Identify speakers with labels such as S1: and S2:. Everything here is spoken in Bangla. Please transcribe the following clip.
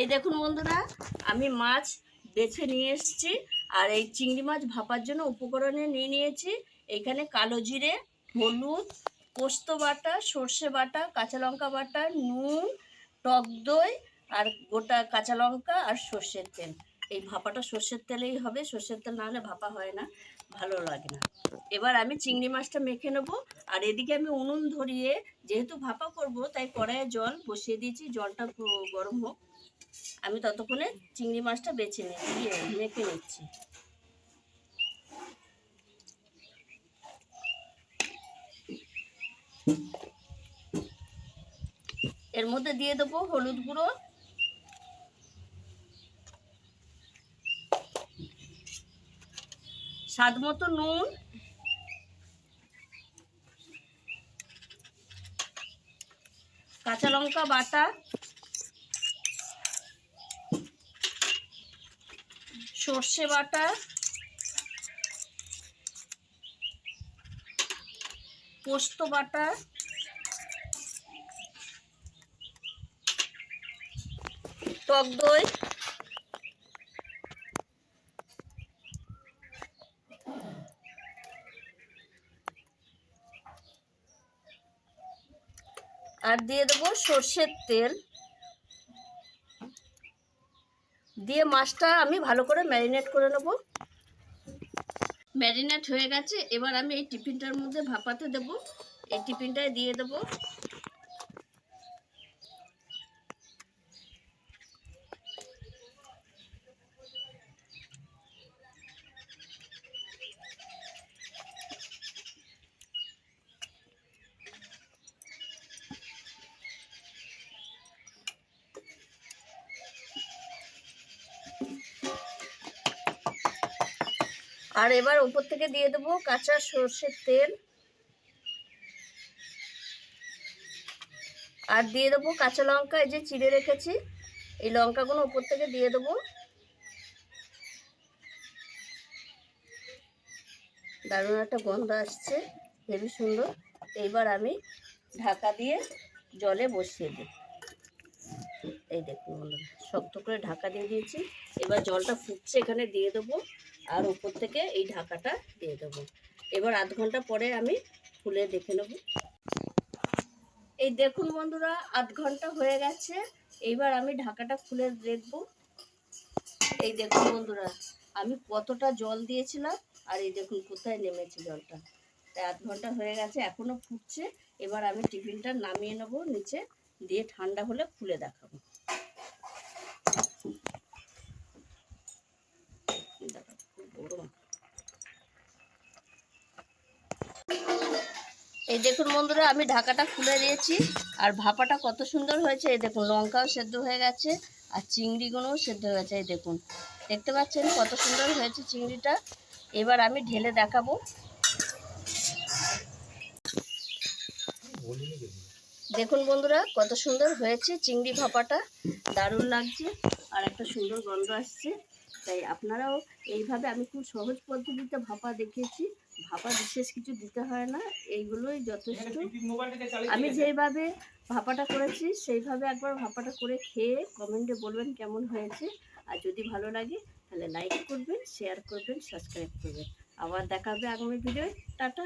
S1: এই দেখুন বন্ধুরা, আমি মাছ বেছে নিয়ে এসেছি আর এই চিংড়ি মাছ ভাপার জন্য উপকরণে নিয়ে নিয়েছি। এখানে কালো জিরে, হলুদ, পোস্ত বাটা, সর্ষে বাটা, কাঁচা লঙ্কা বাটা, নুন, টক দই আর গোটা কাঁচা লঙ্কা আর সর্ষের তেল। এই ভাপাটা সর্ষের তেলেই হবে, সর্ষের তেল না হলে ভাপা হয় না, ভালো লাগে না। এবার আমি চিংড়ি মাছটা মেখে নেব আর এদিকে আমি উনুন ধরিয়ে যেহেতু ভাপা করব, তাই কড়াইয়ে জল বসিয়ে দিয়েছি, জলটা গরম হোক। আমি ততক্ষণে চিংড়ি মাছটা বেছে নিচ্ছি মেখে নিচ্ছি। এর মধ্যে দিয়ে দেবো হলুদ গুঁড়ো। স্বাদ মতো নুন। কাঁচা লঙ্কা বাটা। সর্ষে বাটা। পোস্ত বাটা। টক দই। আর দিয়ে দেবো সর্ষের তেল। দিয়ে মাছটা আমি ভালো করে ম্যারিনেট করে নেব। ম্যারিনেট হয়ে গেছে, এবার আমি এই টিফিনটার মধ্যে ভাপাতে দেব। এই টিফিনটায় দিয়ে দেব। আর এবার উপর থেকে দিয়ে দেবো কাঁচা সর্ষের তেল। আর দিয়ে দেবো কাঁচা লঙ্কা, এই যে চিড়ে রেখেছি, এই লঙ্কাগুলো উপর থেকে দিয়ে দেবো। দারুণ একটা গন্ধ আসছে হেবি সুন্দর। এইবার আমি ঢাকা দিয়ে জলে বসিয়ে দিই এই দেখুন শক্ত করে ঢাকা দিয়ে দিয়েছি। এবার জলটা ফুটছে, এখানে দিয়ে দেবো। আর উপর থেকে এই ঢাকাটা দিয়ে দেবো। এবার আধ ঘণ্টা পরে আমি খুলে দেখে নেব। এই দেখুন বন্ধুরা, আধ ঘণ্টা হয়ে গেছে। এইবার আমি ঢাকাটা খুলে দেখব। এই দেখুন বন্ধুরা, আমি কতটা জল দিয়েছিলাম আর এই দেখুন কোথায় নেমেছে জলটা। তাই আধ ঘণ্টা হয়ে গেছে, এখনও ফুটছে। এবার আমি টিফিনটা নামিয়ে নেব, নিচে দিয়ে ঠান্ডা হলে খুলে দেখাবো। এই দেখুন বন্ধুরা, আমি ঢাকাটা খুলে দিয়েছি। আর ভাপাটা কত সুন্দর হয়েছে। এই দেখুন, লঙ্কাও সেদ্ধ হয়ে গেছে, আর চিংড়িগুলোও সেদ্ধ হয়ে গেছে, এই দেখুন। দেখতে পাচ্ছেন কত সুন্দর হয়েছে চিংড়িটা। এবার আমি ঢেলে দেখাবো। দেখুন বন্ধুরা, কত সুন্দর হয়েছে চিংড়ি ভাপাটা। দারুণ লাগছে, আর একটা সুন্দর গন্ধ আসছে। তাই আপনারাও এইভাবে আমি খুব সহজ পদ্ধতিতে ভাপা দেখিয়েছি ভাপা বিশেষ কিছু দিতে হয় না এইগুলোই যথেষ্ট। আমি যেইভাবে ভাপাটা করেছি সেইভাবে একবার ভাপাটা করে খেয়ে কমেন্টে বলবেন কেমন হয়েছে। আর যদি ভালো লাগে তাহলে লাইক করবেন শেয়ার করবেন সাবস্ক্রাইব করবেন। আবার দেখা হবে আগামী ভিডিও টাটা!